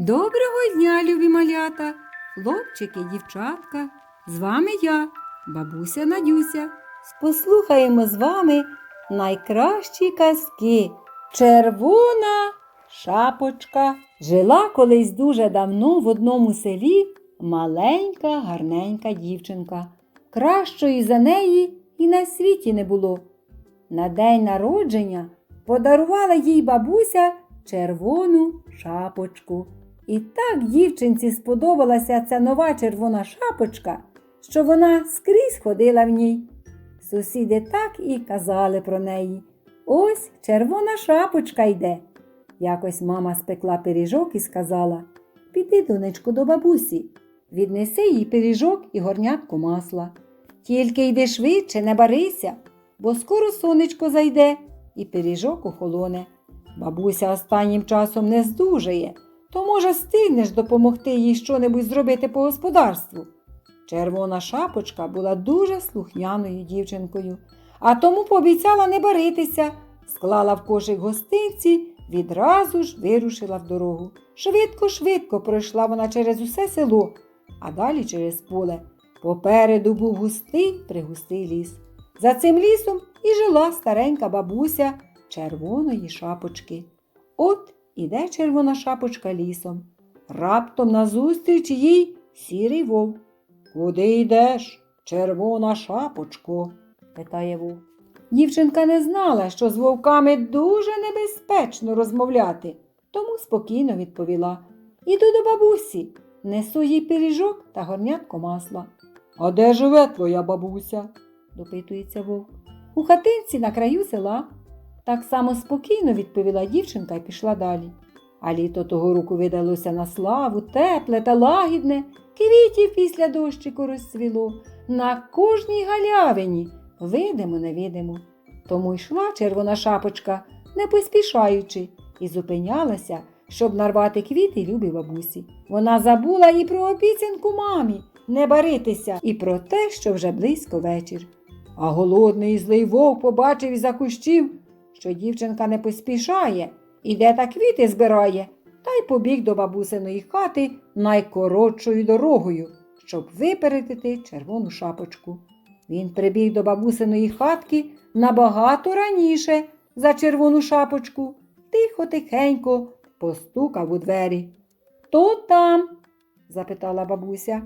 Доброго дня, любі малята, хлопчики, дівчатка. З вами я, бабуся Надюся. Послухаємо з вами найкращі казки. Червона шапочка. Жила колись дуже давно в одному селі маленька, гарненька дівчинка. Кращої за неї і на світі не було. На день народження подарувала їй бабуся червону шапочку. І так дівчинці сподобалася ця нова червона шапочка, що вона скрізь ходила в ній. Сусіди так і казали про неї. Ось червона шапочка йде. Якось мама спекла пиріжок і сказала Піди, донечко, до бабусі, віднеси їй пиріжок і горнятку масла. Тільки йди швидше, не барися, бо скоро сонечко зайде і пиріжок охолоне. Бабуся останнім часом не здужає, то, може, встигнеш допомогти їй щонебудь зробити по господарству. Червона шапочка була дуже слухняною дівчинкою, а тому пообіцяла не баритися, склала в кошик гостинці, відразу ж вирушила в дорогу. Швидко, швидко пройшла вона через усе село, а далі через поле. Попереду був густий пригустий ліс. За цим лісом і жила старенька бабуся червоної шапочки. От іде червона шапочка лісом. Раптом назустріч їй сірий вовк. Куди йдеш, червона шапочко? питає вовк. Дівчинка не знала, що з вовками дуже небезпечно розмовляти, тому спокійно відповіла Іду до бабусі, несу їй пиріжок та горнятко масла. А де живе твоя бабуся? допитується вовк. У хатинці на краю села. Так само спокійно відповіла дівчинка і пішла далі. А літо того року видалося на славу, тепле та лагідне, квітів після дощику розцвіло, на кожній галявині, видимо, невидимо. Тому йшла червона шапочка, не поспішаючи, і зупинялася, щоб нарвати квіти любі бабусі. Вона забула і про обіцянку мамі не баритися, і про те, що вже близько вечір. А голодний і злий вовк побачив із-за кущів, що дівчинка не поспішає, іде та квіти збирає, та й побіг до бабусиної хати найкоротшою дорогою, щоб випередити червону шапочку. Він прибіг до бабусиної хатки набагато раніше за червону шапочку, тихо тихенько постукав у двері. Хто там? запитала бабуся.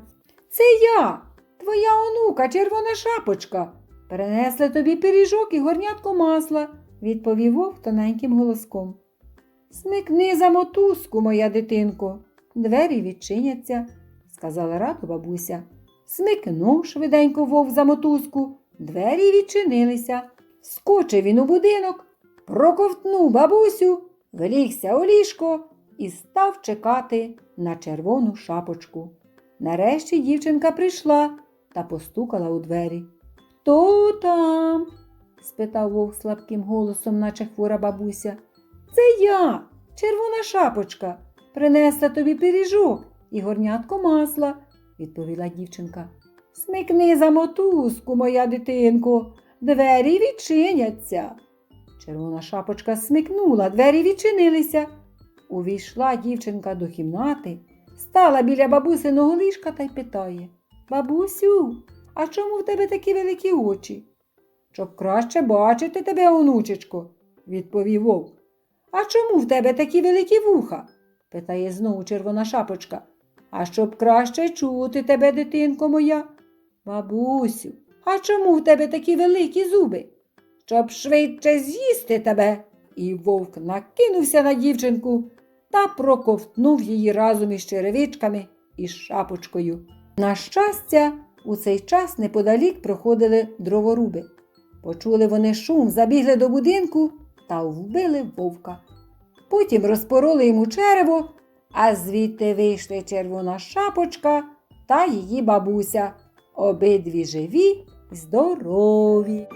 Це я, твоя онука, червона шапочка. Перенесли тобі пиріжок і горнятко масла, відповів вовк тоненьким голоском. Смикни за мотузку, моя дитинко, двері відчиняться, сказала радо бабуся. Смикнув швиденько вовк за мотузку, двері відчинилися. Скочив він у будинок, проковтнув бабусю, влігся у ліжко і став чекати на червону шапочку. Нарешті дівчинка прийшла та постукала у двері. Хто там? Спитав вовк слабким голосом, наче хвора бабуся. Це я, червона шапочка, принесла тобі пиріжок і горнятко масла, відповіла дівчинка. Смикни за мотузку, моя дитинко, двері відчиняться. Червона шапочка смикнула, двері відчинилися. Увійшла дівчинка до кімнати, стала біля бабусиного ліжка та й питає Бабусю, а чому в тебе такі великі очі? Щоб краще бачити тебе, онучечко, відповів вовк. А чому в тебе такі великі вуха? питає знову червона шапочка. А щоб краще чути тебе, дитинко моя. Бабусю, а чому в тебе такі великі зуби? Щоб швидше з'їсти тебе. І вовк накинувся на дівчинку та проковтнув її разом із черевичками і шапочкою. На щастя, у цей час неподалік проходили дроворуби. Почули вони шум, забігли до будинку та вбили вовка. Потім розпороли йому черево, а звідти вийшли червона шапочка та її бабуся. Обидві живі й здорові.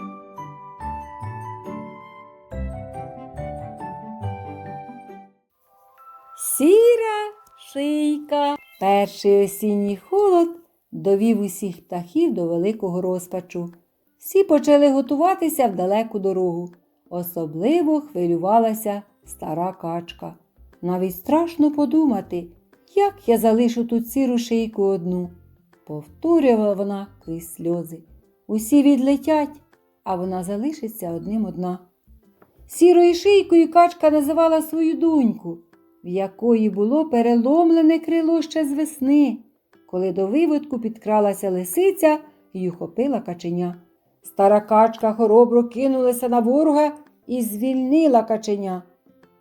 Сіра шийка. Перший осінній холод довів усіх птахів до великого розпачу. Всі почали готуватися в далеку дорогу. Особливо хвилювалася стара качка. Навіть страшно подумати, Як я залишу тут сіру шийку одну? Повторювала вона крізь сльози. Усі відлетять, а вона залишиться одним одна. Сірою шийкою качка називала свою доньку, в якої було переломлене крило ще з весни, коли до виводку підкралася лисиця і ухопила каченя. Стара качка хоробро кинулася на ворога і звільнила каченя.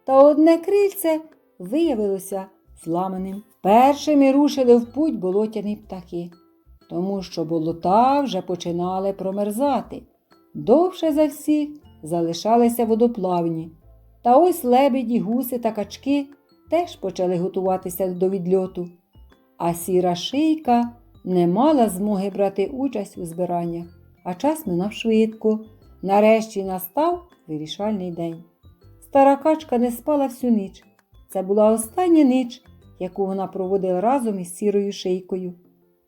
Та одне крильце виявилося зламаним. Першими рушили в путь болотяні птахи, тому що болота вже починали промерзати. Довше за всіх залишалися водоплавні. Та ось лебеді, гуси та качки теж почали готуватися до відльоту. А сіра шийка не мала змоги брати участь у збираннях, а час минав швидко. Нарешті настав вирішальний день. Стара качка не спала всю ніч. Це була остання ніч, яку вона проводила разом із сірою шийкою.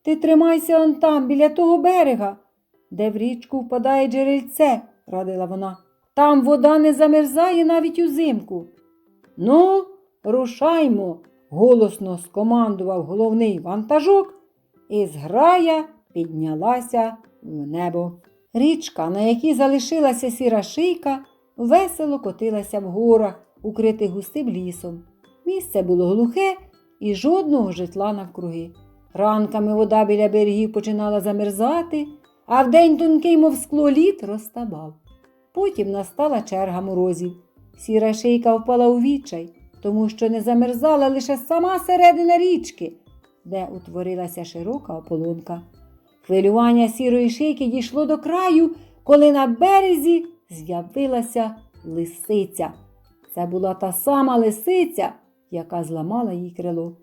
Ти тримайся он там, біля того берега, де в річку впадає джерельце, радила вона. Там вода не замерзає навіть узимку. Ну, рушаймо, голосно скомандував головний вантажок, і зграя піднялася в небо. Річка, на якій залишилася сіра шийка, весело котилася в горах, укритих густим лісом. Місце було глухе і жодного житла навкруги. Ранками вода біля берегів починала замерзати, а вдень тонкий, мов скло лід, розтабав. Потім настала черга морозів. Сіра шийка впала у відчай, тому що не замерзала лише сама середина річки, де утворилася широка ополонка. Хвилювання сірої шийки дійшло до краю, коли на березі з'явилася лисиця. Це була та сама лисиця, яка зламала їй крило.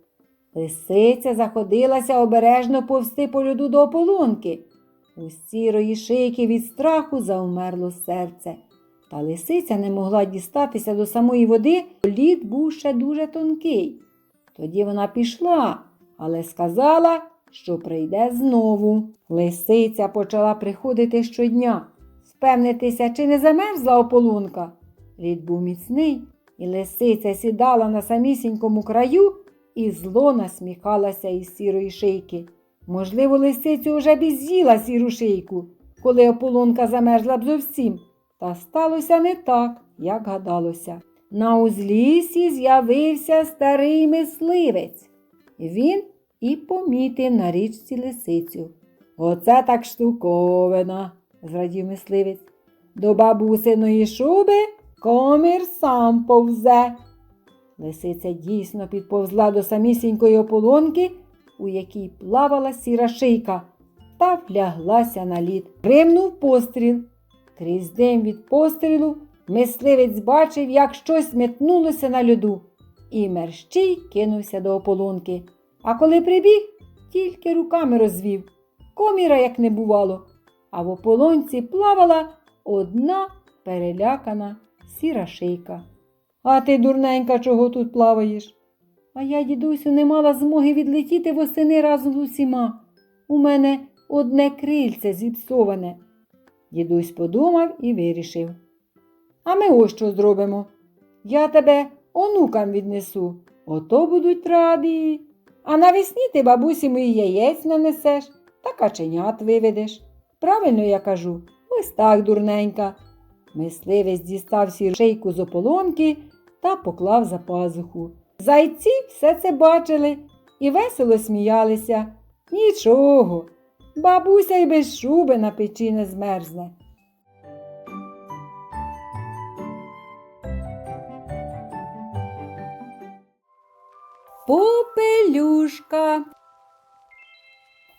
Лисиця заходилася обережно повсти по льоду до ополонки. У сірої шийки від страху завмерло серце. Та лисиця не могла дістатися до самої води, лід був ще дуже тонкий. Тоді вона пішла, але сказала, що прийде знову. Лисиця почала приходити щодня, впевнитися, чи не замерзла ополунка. Лід був міцний, і лисиця сідала на самісінькому краю і зло насміхалася із сірої шийки. Можливо, лисицю вже б з'їла сіру шийку, коли ополонка замерзла б зовсім. Та сталося не так, як гадалося. На узлісі з'явився старий мисливець. Він і помітив на річці лисицю. Оце так штуковина, зрадів мисливець. До бабусиної шуби комір сам повзе. Лисиця дійсно підповзла до самісінької ополонки, у якій плавала сіра шийка, та вляглася на лід. Гримнув постріл. Крізь дим від пострілу мисливець бачив, як щось метнулося на льоду, і мерщій кинувся до ополонки. А коли прибіг, тільки руками розвів. Коміра як не бувало, а в ополонці плавала одна перелякана сіра шийка. А ти, дурненька, чого тут плаваєш? А я, дідусю, не мала змоги відлетіти восени разом з усіма. У мене одне крильце зіпсоване. Дідусь подумав і вирішив. А ми ось що зробимо. Я тебе онукам віднесу, ото будуть раді. А навесні ти бабусі мої яєць нанесеш та каченят виведеш. Правильно я кажу, ось так, дурненька. Мисливець дістав сіршейку з ополонки та поклав за пазуху. Зайці все це бачили і весело сміялися. Нічого, бабуся й без шуби на печі не змерзне. Попелюшка.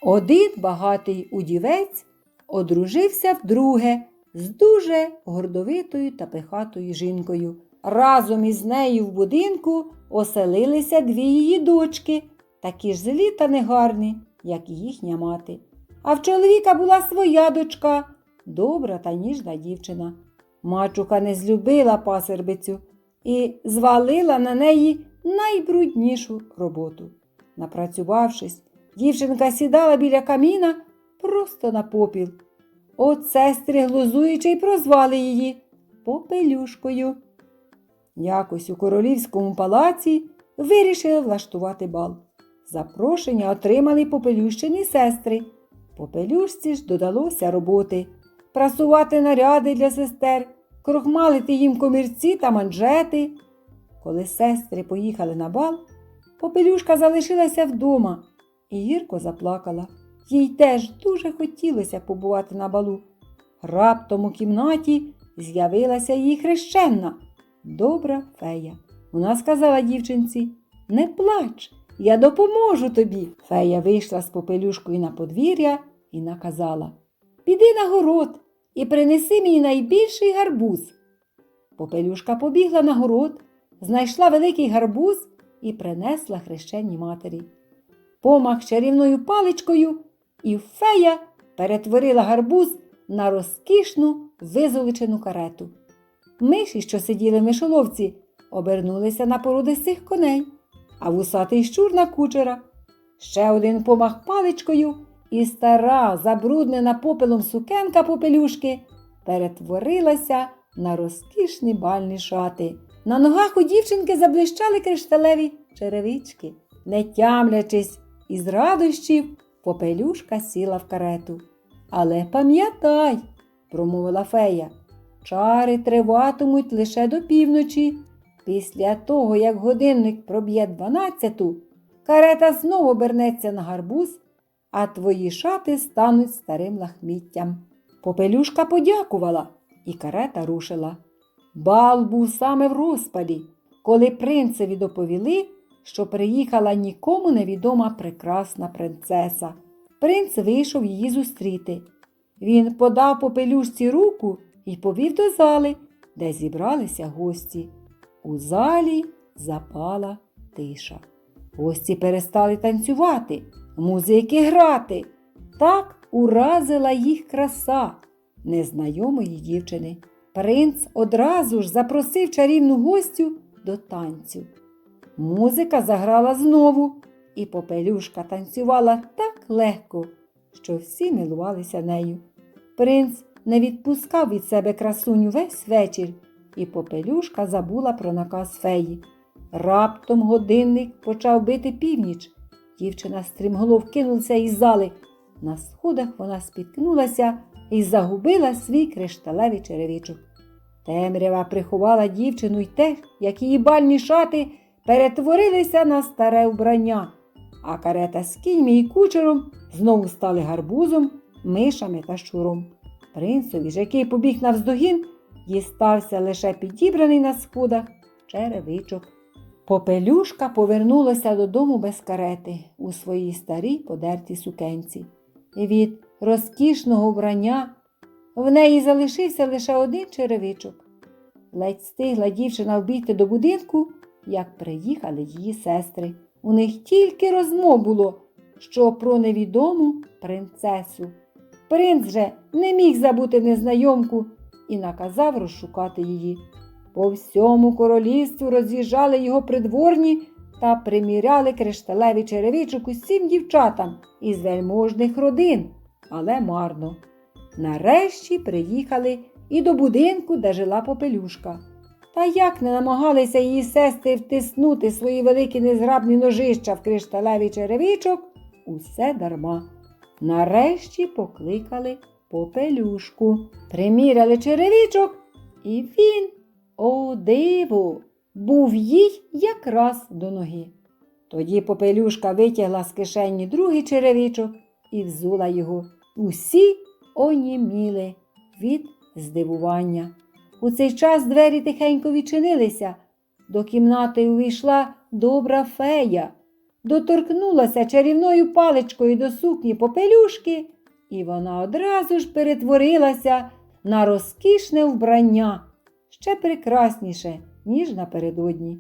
Один багатий удівець одружився вдруге з дуже гордовитою та пихатою жінкою. Разом із нею в будинку оселилися дві її дочки, такі ж злі та негарні, як і їхня мати. А в чоловіка була своя дочка, добра та ніжна дівчина. Мачуха не злюбила пасербицю і звалила на неї найбруднішу роботу. Напрацювавшись, дівчинка сідала біля каміна просто на попіл. От сестри глузуючи й прозвали її попелюшкою. Якось у королівському палаці вирішили влаштувати бал. Запрошення отримали попелющині сестри. Попелюшці ж додалося роботи прасувати наряди для сестер, крохмалити їм комірці та манжети. Коли сестри поїхали на бал, попелюшка залишилася вдома і гірко заплакала. Їй теж дуже хотілося побувати на балу. Раптом у кімнаті з'явилася її хрещенна, добра фея. Вона сказала дівчинці Не плач, я допоможу тобі. Фея вийшла з попелюшкою на подвір'я і наказала Піди на город і принеси мені найбільший гарбуз. Попелюшка побігла на город, знайшла великий гарбуз і принесла хрещенній матері. Помах чарівною паличкою, і фея перетворила гарбуз на розкішну визолочену карету. Миші, що сиділи в мишоловці, обернулися на породистих коней, а вусатий щур на кучера. Ще один помах паличкою, і стара, забруднена попелом сукенка попелюшки перетворилася на розкішні бальні шати. На ногах у дівчинки заблищали кришталеві черевички. Не тямлячись із радощів, попелюшка сіла в карету. Але пам'ятай, промовила фея, чари триватимуть лише до півночі. Після того, як годинник проб'є дванадцяту, карета знову обернеться на гарбуз, а твої шати стануть старим лахміттям. Попелюшка подякувала, і карета рушила. Бал був саме в розпалі, коли принцеві доповіли, що приїхала нікому невідома прекрасна принцеса. Принц вийшов її зустріти. Він подав попелюшці руку і повів до зали, де зібралися гості. У залі запала тиша. Гості перестали танцювати, музики грати. Так уразила їх краса незнайомої дівчини. Принц одразу ж запросив чарівну гостю до танцю. Музика заграла знову, і попелюшка танцювала так легко, що всі милувалися нею. Принц не відпускав від себе красуню весь вечір, і попелюшка забула про наказ феї. Раптом годинник почав бити північ. Дівчина стрімголов кинулася із зали. На сходах вона спіткнулася і загубила свій кришталевий черевичок. Темрява приховала дівчину й те, як її бальні шати перетворилися на старе вбрання, а карета з кіньми і кучером знову стали гарбузом, мишами та щуром. Принцові ж, який побіг навздогін, дістався лише підібраний на сходах черевичок. Попелюшка повернулася додому без карети у своїй старій подертій сукенці. І Від розкішного вбрання в неї залишився лише один черевичок. Ледь стигла дівчина вбігти до будинку, як приїхали її сестри. У них тільки розмов було, що про невідому принцесу. Принц же не міг забути незнайомку і наказав розшукати її. По всьому королівству роз'їжджали його придворні та приміряли кришталеві черевичок усім дівчатам із вельможних родин, але марно. Нарешті приїхали і до будинку, де жила попелюшка. Та як не намагалися її сестри втиснути свої великі незграбні ножища в кришталевий черевичок, усе дарма. Нарешті покликали попелюшку, приміряли черевичок, і він, о диво, був їй якраз до ноги. Тоді попелюшка витягла з кишені другий черевичок і взула його. Усі оніміли від здивування. У цей час двері тихенько відчинилися. До кімнати увійшла добра фея, доторкнулася чарівною паличкою до сукні попелюшки, і вона одразу ж перетворилася на розкішне вбрання, ще прекрасніше, ніж напередодні.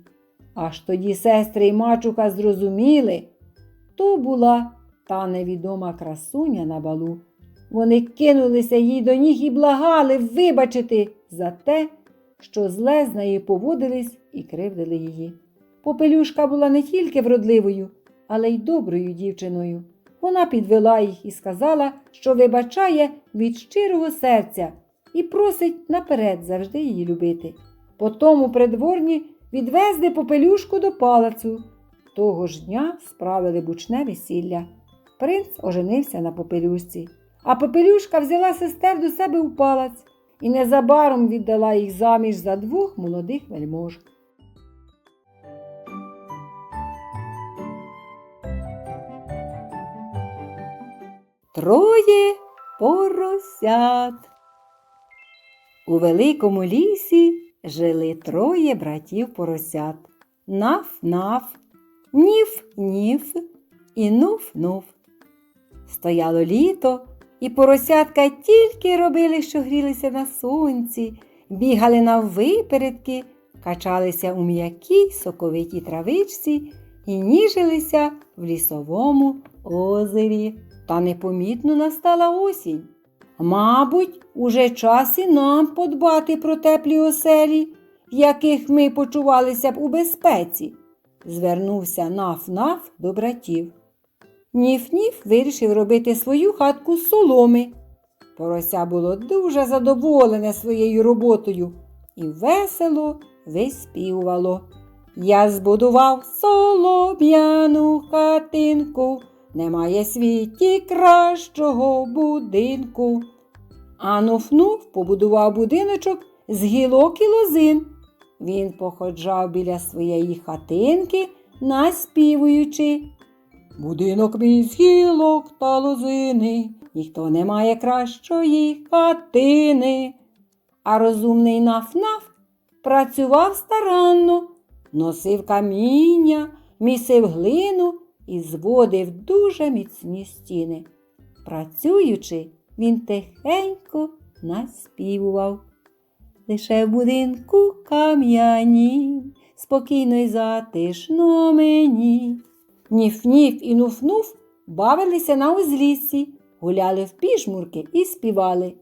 Аж тоді сестри й мачука зрозуміли, то була та невідома красуня на балу. Вони кинулися їй до ніг і благали вибачити за те, що зле з нею поводились і кривдили її. Попелюшка була не тільки вродливою, але й доброю дівчиною. Вона підвела їх і сказала, що вибачає від щирого серця і просить наперед завжди її любити. Потому придворні відвезли попелюшку до палацу. Того ж дня справили бучне весілля. Принц оженився на попелюшці, а попелюшка взяла сестер до себе у палац і незабаром віддала їх заміж за двох молодих вельмож. Троє поросят. У великому лісі жили троє братів поросят. Наф-наф, ніф-ніф і нуф-нуф. Стояло літо, і поросятка тільки робили, що грілися на сонці, бігали наввипередки, качалися у м'якій соковитій травичці і ніжилися в лісовому озері. Та непомітно настала осінь. Мабуть, уже час і нам подбати про теплі оселі, в яких ми почувалися б у безпеці, звернувся наф-наф до братів. Ніф-ніф вирішив робити свою хатку з соломи. Порося було дуже задоволене своєю роботою і весело виспівувало. Я збудував солом'яну хатинку, немає світі кращого будинку. А Нуф-Нуф побудував будиночок з гілок і лозин. Він походжав біля своєї хатинки, наспівуючи. Будинок мій з гілок та лозини, ніхто не має кращої хатини. А розумний наф-наф працював старанно, носив каміння, місив глину і зводив дуже міцні стіни. Працюючи, він тихенько наспівував. Лише в будинку кам'яні, спокійно й затишно мені. Ніф-ніф і нуф-нуф бавилися на узліссі, гуляли в піжмурки і співали.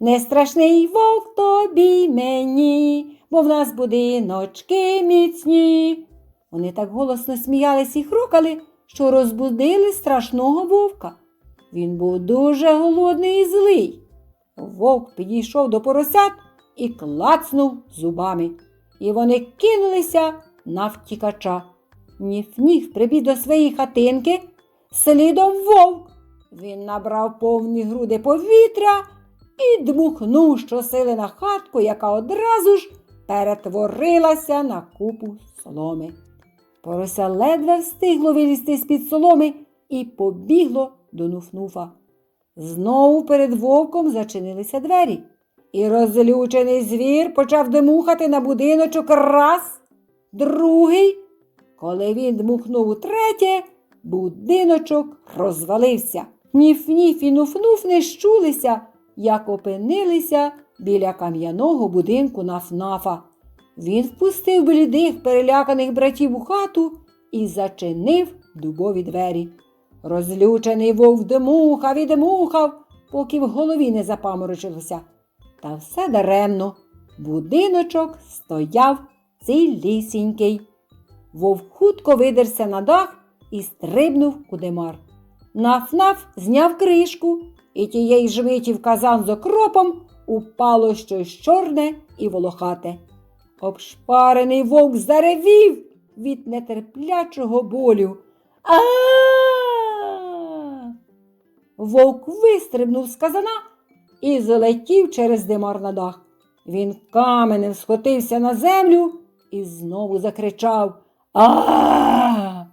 Не страшний вовк тобі мені, бо в нас будиночки міцні. Вони так голосно сміялись і хрукали, що розбудили страшного вовка. Він був дуже голодний і злий. Вовк підійшов до поросят і клацнув зубами. І вони кинулися на втікача. Ніф-ніф прибіг до своєї хатинки, слідом вовк. Він набрав повні груди повітря і дмухнув щосили на хатку, яка одразу ж перетворилася на купу соломи. Порося ледве встигло вилізти з-під соломи і побігло до Нуфнуфа. Знову перед вовком зачинилися двері, і розлючений звір почав дмухати на будиночок раз, другий. Коли він дмухнув утретє, будиночок розвалився. Ніф-ніф і нуф-нуф не щулися, як опинилися біля кам'яного будинку нафнафа. Він впустив блідих, переляканих братів у хату і зачинив дубові двері. Розлючений вовк дмухав і дмухав, поки в голові не запаморочилося. Та все даремно. Будиночок стояв цілісінький. Вовк хутко видерся на дах і стрибнув у димар. Наф-наф зняв кришку, і тієї ж миті в казан з окропом упало щось чорне і волохате. Обшпарений вовк заревів від нетерплячого болю. а Вовк вистрибнув з казана і залетів через димар на дах. Він каменем схотився на землю і знову закричав а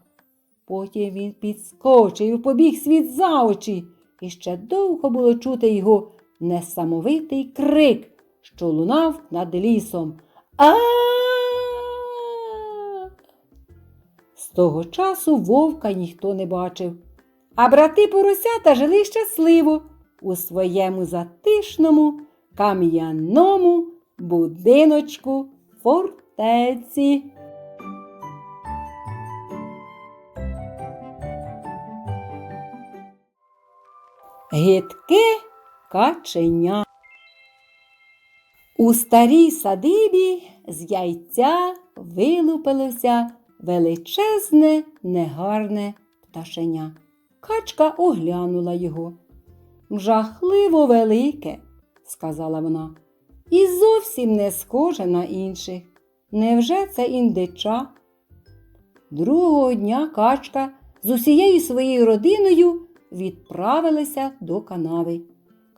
Потім він підскочив і побіг світ за очі, і ще довго було чути його несамовитий крик, що лунав над лісом. а З того часу вовка ніхто не бачив, а брати поросята жили щасливо у своєму затишному кам'яному будиночку фортеці. Гидке каченя. У старій садибі з яйця вилупилося величезне, негарне пташеня. Качка оглянула його. Жахливо велике, сказала вона, і зовсім не схоже на інших. Невже це індича? Другого дня качка з усією своєю родиною відправилася до канави.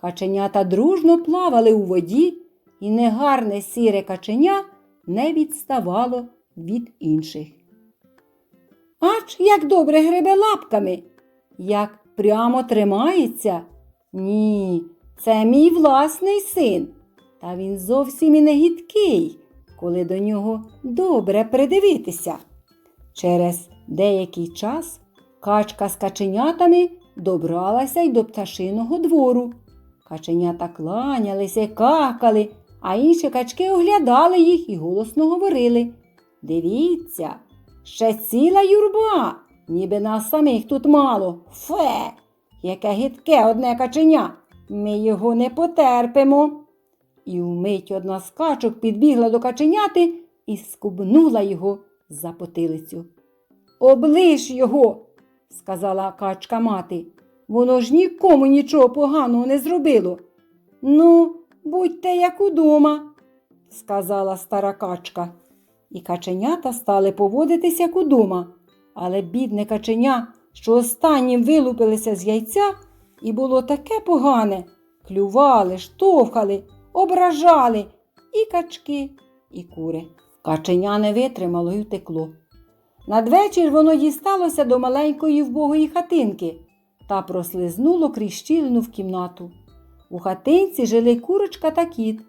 Каченята дружно плавали у воді, і негарне сіре каченя не відставало від інших. Ач, як добре гребе лапками, як прямо тримається. Ні, це мій власний син. Та він зовсім і не гідкий, коли до нього добре придивитися. Через деякий час качка з каченятами добралася й до пташиного двору. Каченята кланялися какали, а інші качки оглядали їх і голосно говорили. Дивіться, ще ціла юрба, ніби нас самих тут мало. Фе, яке гидке одне каченя. Ми його не потерпимо. І вмить одна з качок підбігла до каченяти і скубнула його за потилицю. Оближ його, сказала качка мати. Воно ж нікому нічого поганого не зробило. Ну, будьте як удома, сказала стара качка. І каченята стали поводитися як удома. Але бідне каченя, що останнім вилупилися з яйця, і було таке погане. Клювали, штовхали, ображали і качки, і кури. Каченя не витримало й утекло. Надвечір воно дісталося до маленької вбогої хатинки та прослизнуло крізь щілину в кімнату. У хатинці жили курочка та кіт.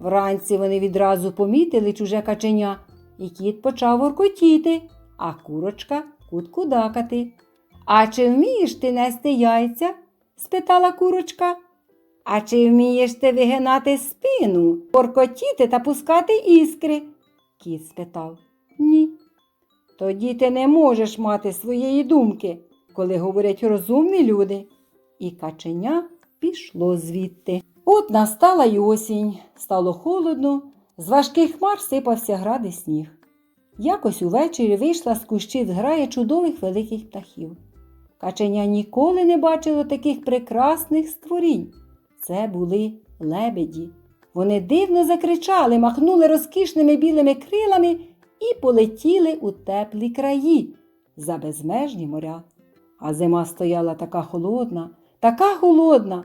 Вранці вони відразу помітили чуже каченя, і кіт почав воркотіти, а курочка куткудакати. А чи вмієш ти нести яйця? спитала курочка. А чи вмієш ти вигинати спину, воркотіти та пускати іскри? Кіт спитав. Ні. Тоді ти не можеш мати своєї думки, коли говорять розумні люди. І каченя пішло звідти. От настала й осінь, стало холодно, з важких хмар сипався град і сніг. Якось увечері вийшла з кущів зграя чудових великих птахів. Каченя ніколи не бачило таких прекрасних створінь. Це були лебеді. Вони дивно закричали, махнули розкішними білими крилами і полетіли у теплі краї за безмежні моря. А зима стояла така холодна, така холодна.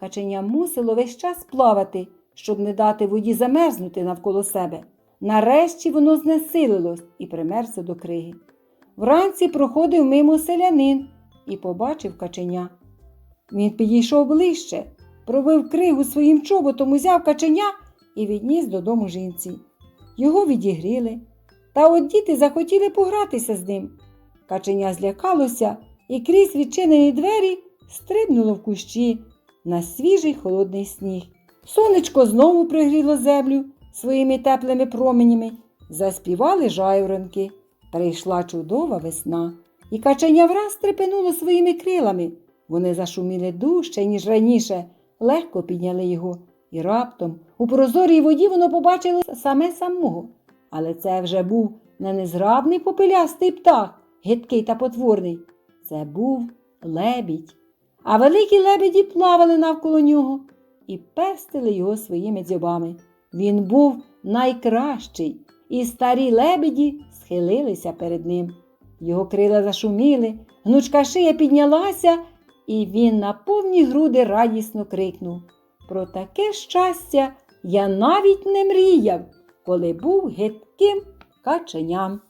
Каченя мусило весь час плавати, щоб не дати воді замерзнути навколо себе. Нарешті воно знесилилось і примерзло до криги. Вранці проходив мимо селянин і побачив каченя. Він підійшов ближче, пробив кригу своїм чоботом, узяв каченя і відніс додому жінці. Його відігріли, та от діти захотіли погратися з ним. Каченя злякалося і крізь відчинені двері стрибнуло в кущі на свіжий холодний сніг. Сонечко знову пригріло землю своїми теплими променями, заспівали жайворонки. Прийшла чудова весна, і каченя враз стрепенуло своїми крилами. Вони зашуміли дужче, ніж раніше, легко підняли його, і раптом у прозорій воді воно побачило саме самого. Але це вже був не незграбний попелястий птах, гидкий та потворний. Це був лебідь. А великі лебеді плавали навколо нього і пестили його своїми дзьобами. Він був найкращий, і старі лебеді схилилися перед ним. Його крила зашуміли, гнучка шия піднялася, і він на повні груди радісно крикнув Про таке щастя я навіть не мріяв, коли був гидким каченям.